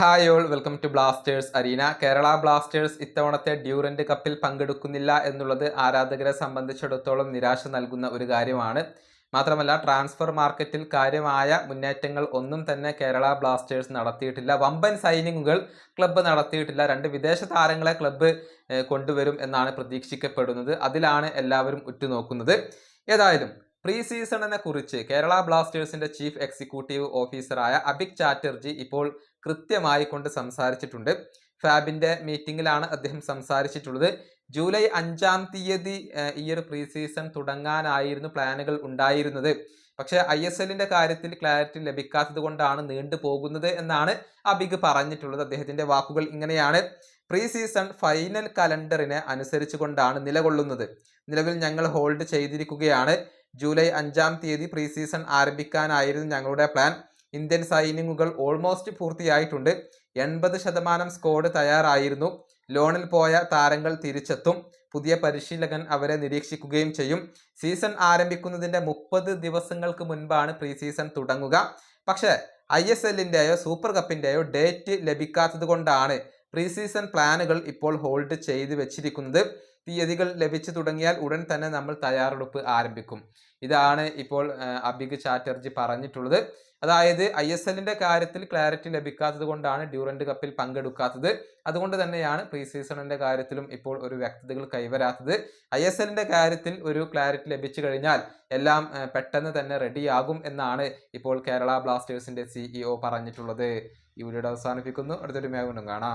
Hi all welcome to Blasters arena Kerala Blasters ഇത്തവണത്തെ Durand കപ്പിൽ പങ്കെടുക്കുന്നില്ല എന്നുള്ളത് ആരാധകരെ സംബന്ധിച്ചിടത്തോളം നിരാശ നൽകുന്ന ഒരു കാര്യമാണ്. മാത്രമല്ല ട്രാൻസ്ഫർ മാർക്കറ്റിൽ കാര്യമായ മുന്നേറ്റങ്ങൾ ഒന്നും തന്നെ കേരള ബ്ലാസ്റ്റേഴ്സ് നടത്തിയിട്ടില്ല. വമ്പൻ സൈനിങ്ങുകൾ ക്ലബ്ബ് നടത്തിയിട്ടില്ല. രണ്ട് വിദേശ താരങ്ങളെ ക്ലബ്ബ് കൊണ്ടുവരും എന്നാണ് പ്രതീക്ഷിക്കപ്പെടുന്നത്. അതിലാണ് എല്ലാവരും ഉറ്റുനോക്കുന്നത്. ഏതായാലും പ്രീ സീസണിനെ കുറിച്ച് കേരള ബ്ലാസ്റ്റേഴ്സിന്റെ ചീഫ് എക്സിക്യൂട്ടീവ് ഓഫീസറായ അബിക് ചാറ്റർജി ഇപ്പോൾ കൃത്യമായി കൊണ്ട് സംസാരിച്ചിട്ടുണ്ട്. ഫാബിന്റെ മീറ്റിംഗിലാണ് അദ്ദേഹം സംസാരിച്ചിട്ടുള്ളത്. ജൂലൈ അഞ്ചാം തീയതി ഈ ഒരു പ്രീ സീസൺ തുടങ്ങാനായിരുന്നു പ്ലാനുകൾ ഉണ്ടായിരുന്നത്. പക്ഷേ ഐ എസ് എല്ലിന്റെ കാര്യത്തിൽ ക്ലാരിറ്റി ലഭിക്കാത്തത് കൊണ്ടാണ് നീണ്ടു പോകുന്നത് എന്നാണ് അബിഗ് പറഞ്ഞിട്ടുള്ളത്. അദ്ദേഹത്തിന്റെ വാക്കുകൾ ഇങ്ങനെയാണ്. പ്രീ സീസൺ ഫൈനൽ കലണ്ടറിനെ അനുസരിച്ച് കൊണ്ടാണ് നിലകൊള്ളുന്നത്. നിലവിൽ ഞങ്ങൾ ഹോൾഡ് ചെയ്തിരിക്കുകയാണ്. ജൂലൈ അഞ്ചാം തീയതി പ്രീ സീസൺ ആരംഭിക്കാനായിരുന്നു ഞങ്ങളുടെ പ്ലാൻ. ഇന്ത്യൻ സൈനിങ്ങുകൾ ഓൾമോസ്റ്റ് പൂർത്തിയായിട്ടുണ്ട്. എൺപത് ശതമാനം സ്ക്വാഡ് തയ്യാറായിരുന്നു. ലോണിൽ പോയ താരങ്ങൾ തിരിച്ചെത്തും. പുതിയ പരിശീലകൻ അവരെ നിരീക്ഷിക്കുകയും ചെയ്യും. സീസൺ ആരംഭിക്കുന്നതിന്റെ മുപ്പത് ദിവസങ്ങൾക്ക് മുൻപാണ് പ്രീ സീസൺ തുടങ്ങുക. പക്ഷേ ഐ എസ് എല്ലിന്റെയോ സൂപ്പർ കപ്പിന്റെയോ ഡേറ്റ് ലഭിക്കാത്തത് കൊണ്ടാണ് പ്രീ സീസൺ പ്ലാനുകൾ ഇപ്പോൾ ഹോൾഡ് ചെയ്ത് വെച്ചിരിക്കുന്നത്. തീയതികൾ ലഭിച്ചു തുടങ്ങിയാൽ ഉടൻ തന്നെ നമ്മൾ തയ്യാറെടുപ്പ് ആരംഭിക്കും. ഇതാണ് ഇപ്പോൾ ആ, അബിഗ് ചാറ്റർജി പറഞ്ഞിട്ടുള്ളത്. അതായത് ഐ എസ് എല്ലിന്റെ കാര്യത്തിൽ ക്ലാരിറ്റി ലഭിക്കാത്തത് കൊണ്ടാണ് ഡ്യൂറന്റ് കപ്പിൽ പങ്കെടുക്കാത്തത്. അതുകൊണ്ട് തന്നെയാണ് പ്രീ സീസണിന്റെ കാര്യത്തിലും ഇപ്പോൾ ഒരു വ്യക്തതകൾ കൈവരാത്തത്. ഐ എസ് എല്ലിന്റെ കാര്യത്തിൽ ഒരു ക്ലാരിറ്റി ലഭിച്ചു കഴിഞ്ഞാൽ എല്ലാം പെട്ടെന്ന് തന്നെ റെഡിയാകും എന്നാണ് ഇപ്പോൾ കേരള ബ്ലാസ്റ്റേഴ്സിന്റെ സിഇഒ പറഞ്ഞിട്ടുള്ളത്. ഈ വീഡിയോ അവസാനിപ്പിക്കുന്നു. അടുത്തൊരു മേഖലും കാണാം.